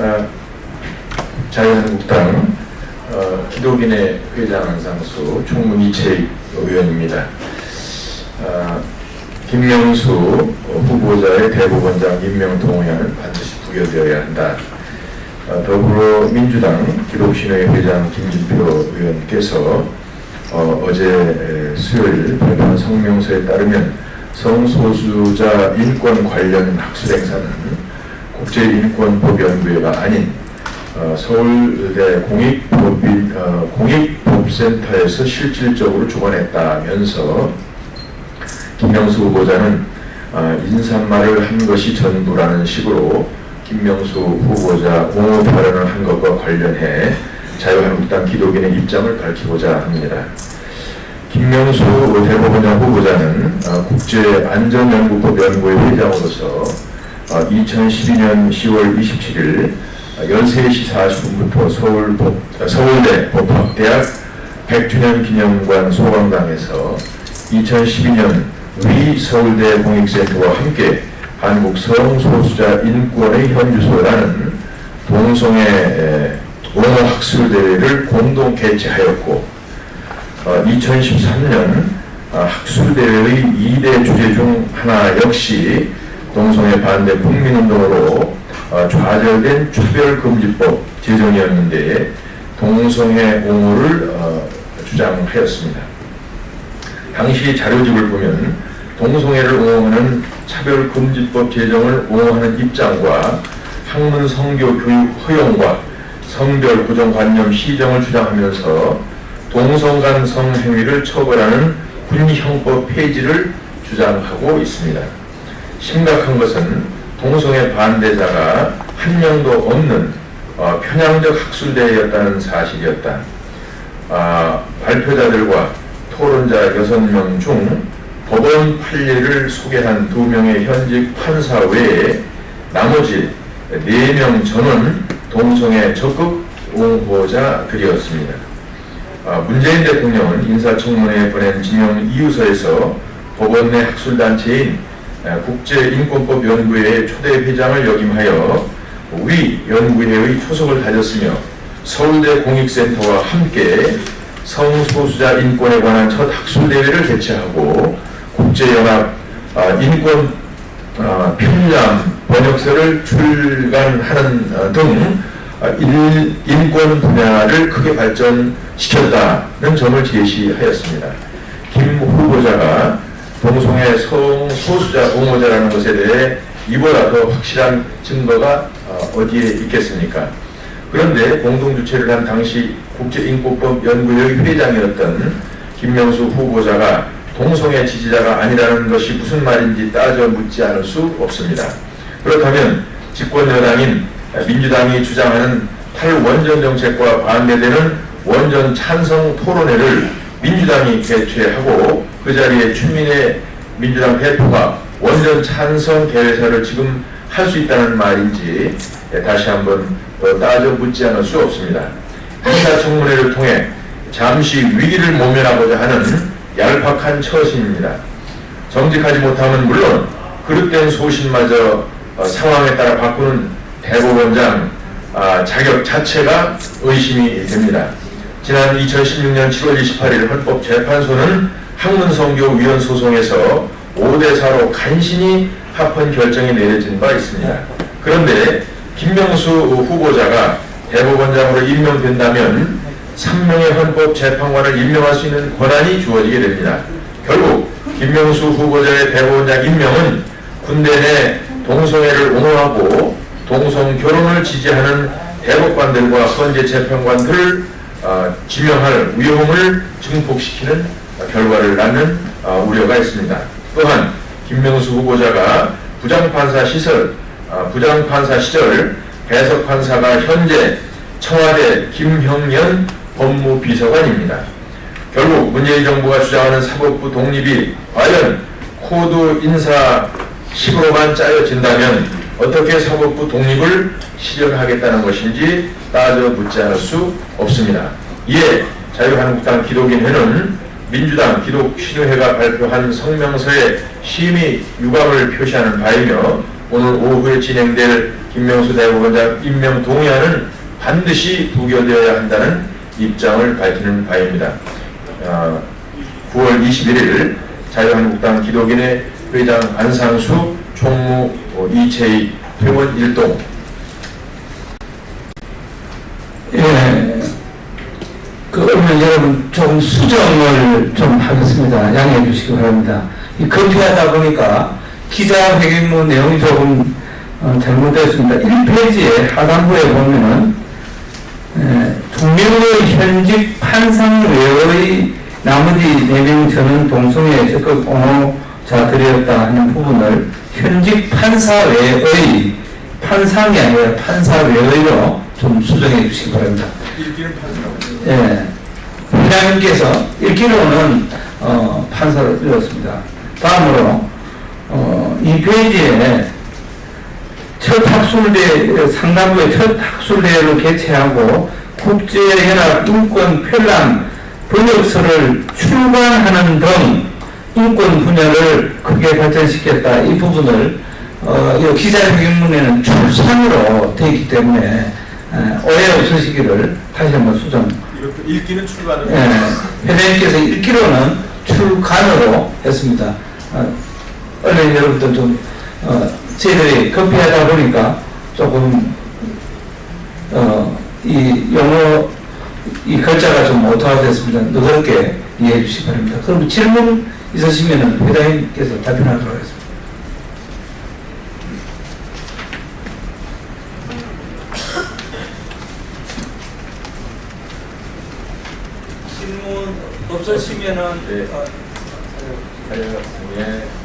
어, 자유한국당 어, 기독인의 회장 안상수 총무 이채익 의원입니다. 어, 김명수 후보자의 대법원장 임명 동의안은 반드시 부여되어야 한다. 어, 더불어민주당 기독신의 회장 김진표 의원께서 어, 어제 수요일 발표한 성명서에 따르면 성소수자 인권 관련 학술 행사는 국제인권법연구회가 아닌 어, 서울대 공익법인, 어, 공익법센터에서 실질적으로 주관했다면서 김명수 후보자는 어, 인사말을 한 것이 전부라는 식으로 김명수 후보자 옹호 발언을 한 것과 관련해 자유한국당 기독인의 입장을 밝히고자 합니다. 김명수 대법원장 후보자는 어, 국제안전연구법 연구회 회장으로서 어, 2012년 10월 27일 13시 40분부터 서울 법, 어, 서울대 법학대학 100주년 기념관 소방당에서 2012년 위 서울대 공익센터와 함께 한국 성소수자 인권의 현주소라는 동성애 에, 옹호 학술대회를 공동 개최하였고 어, 2013년 어, 학술대회의 2대 주제 중 하나 역시 동성애 반대 국민운동으로 어, 좌절된 차별금지법 제정이었는데 동성애 옹호를 어, 주장하였습니다. 당시 자료집을 보면 동성애를 옹호하는 차별금지법 제정을 옹호하는 입장과 학문 성교 교육 허용과 성별 고정관념 시정을 주장하면서 동성 간 성행위를 처벌하는 군형법 폐지를 주장하고 있습니다. 심각한 것은 동성애 반대자가 한 명도 없는 어, 편향적 학술대회였다는 사실이었다. 아, 발표자들과 토론자 6명 중 법원 판례를 소개한 2명의 현직 판사 외에 나머지 4명 전원 동성애 적극 옹호자들이었습니다. 아, 문재인 대통령은 인사청문회에 보낸 지명 이유서에서 법원 내 학술단체인 아, 국제인권법 연구회의 초대 회장을 역임하여 위 연구회의 초석을 다졌으며 서울대 공익센터와 함께 성소수자 인권에 관한 첫 학술대회를 개최하고 국제연합 아, 인권 아, 편량 번역서를 출간하는 아, 등 아, 일- 인권 분야를 크게 발전시켰다는 점을 제시하였습니다. 김 후보자가 동성애 성소수자 옹호자라는 것에 대해 이보다 더 확실한 증거가 어, 어디에 있겠습니까? 그런데 공동주최를 한 당시 국제인권법 연구회의 회장이었던 김명수 후보자가 동성애 지지자가 아니라는 것이 무슨 말인지 따져 묻지 않을 수 없습니다. 그렇다면 집권 여당인 민주당이 주장하는 탈원전 정책과 반대되는 원전 찬성 토론회를 민주당이 개최하고 그 자리에 추민의 민주당 대표가 원전 찬성 개회사를 지금 할 수 있다는 말인지 다시 한번 더 따져 묻지 않을 수 없습니다. 인사청문회를 통해 잠시 위기를 모면하고자 하는 얄팍한 처신입니다. 정직하지 못하면 물론 그릇된 소신마저 어, 상황에 따라 바꾸는 대법원장 아, 자격 자체가 의심이 됩니다. 지난 2016년 7월 28일 헌법재판소는 학문성교위원 소송에서 5대4로 간신히 합헌 결정이 내려진 바 있습니다. 그런데 김명수 후보자가 대법원장으로 임명된다면 3명의 헌법재판관을 임명할 수 있는 권한이 주어지게 됩니다. 결국 김명수 후보자의 대법원장 임명은 군대 내 동성애를 옹호하고 동성 결혼을 지지하는 대법관들과 헌재 재판관들을 어, 지명할 위험을 증폭시키는 결과를 낳는 어, 우려가 있습니다. 또한 김명수 후보자가 부장판사 시설, 어, 부장판사 시절 배석판사가 현재 청와대 김형연 법무비서관입니다. 결국 문재인 정부가 주장하는 사법부 독립이 과연 코드 인사 식으로만 짜여진다면 어떻게 사법부 독립을 실현하겠다는 것인지 따져 묻지 않을 수 없습니다. 이에 자유한국당 기독인회는 민주당 기독신의회가 발표한 성명서에 심히 유감을 표시하는 바이며 오늘 오후에 진행될 김명수 대법원장 임명 동의안은 반드시 부결되어야 한다는 입장을 밝히는 바입니다. 어, 9월 21일 자유한국당 기독인의 회장 안상수, 총무 어, 이채희, 퇴원 일동 예, 그러면 여러분 좀 수정을 좀 하겠습니다. 양해해 주시기 바랍니다. 이 검토하다 보니까 기자회견문 내용이 조금 어, 잘못되었습니다. 1페이지에 하단부에 보면은 예, 두 명의 현직 판상 외의 나머지 네 명 저는 동성애 적극 옹호 자들이었다 하는 부분을 현직 판사 외의 판상이 아니라 판사 외의로 좀 수정해 주시기 바랍니다. 예. 회장님께서 읽기로는 어, 판사를 읽었습니다. 다음으로 어, 이 페이지에 첫 학술대 상담부의 첫 학술대회를 개최하고 국제연합 인권 편람 번역서를 출간하는 등 인권 분야를 크게 발전시켰다. 이 부분을 어, 이 기자회견문에는 출산으로 되어 있기 때문에 에, 오해 없으시기를 다시 한번 수정 이렇게 읽기는 예, 회장님께서 읽기로는 출간으로 했습니다. 어, 얼른 여러분들 좀, 어, 저희들이 커피하다 보니까 조금, 어, 이 용어, 이 글자가 좀 오타가 됐습니다. 너그럽게 이해해 주시기 바랍니다. 그럼 질문 있으시면 회장님께서 답변하도록 하겠습니다. 질문 없으시면은 네. 어, 예.